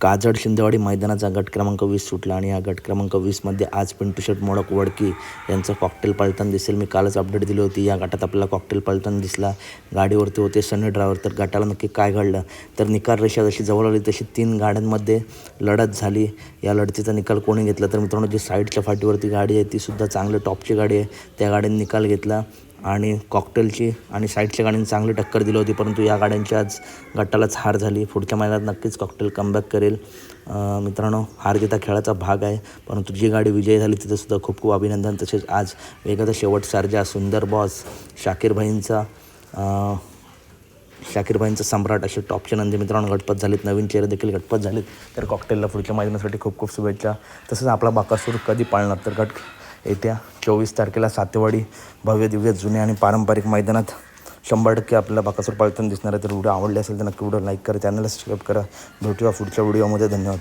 काजड शिंदेवाडी मैदानाचा गट क्रमांक वीस सुटला आणि या गट क्रमांक वीसमध्ये आज पिंटू शर्ट मोडक वडकी यांचं कॉकटेल पळताना दिसेल. मी कालच अपडेट दिली होती. या गटात आपल्याला कॉकटेल पळताना दिसला. गाडीवरती होते सनी ड्रायव्हर तर गटाला नक्की काय घडलं? तर निकाल रेषा जशी जवळ आली तशी तीन गाड्यांमध्ये लढत झाली. या लढतीचा निकाल कोणी घेतला? तर मित्रांनो जी साईडच्या फाटीवरती गाडी आहे ती सुद्धा चांगली टॉपची गाडी आहे. त्या गाडीने निकाल घेतला. आणि कॉकटेलची आणि साईडच्या गाड्यांनी चांगली टक्कर दिली होती परंतु या गाड्यांची आज गटालाच हार झाली. पुढच्या महिन्यात नक्कीच कॉकटेल कमबॅक करेल. मित्रांनो हार जिता खेळाचा भाग आहे परंतु जी गाडी विजयी झाली तिथंसुद्धा खूप खूप अभिनंदन. तसेच आज वेगाचा शेवट सारजा सुंदर बॉस शाकीर भाईंचा शाकीरबाईंचं सम्राट असे टॉपचे नंदी मित्रांनो गटपत झालेत. नवीन चेहरे देखील गटपत झालेत. तर कॉकटेलला पुढच्या मैदानासाठी खूप खूप शुभेच्छा. तसंच आपला बाकासूर कधी पाळणार? तर गट येत्या चोवीस तारखेला सातेवाडी भव्य दिव्य जुने आणि पारंपरिक मैदानात शंभर टक्के आपल्याला बाकासूर पाळताना दिसणार आहे. तर व्हिडिओ आवडले असेल तर नक्की व्हिडिओ लाईक करा चॅनलला सबस्क्राईब करा. भेटूया पुढच्या व्हिडिओमध्ये. धन्यवाद.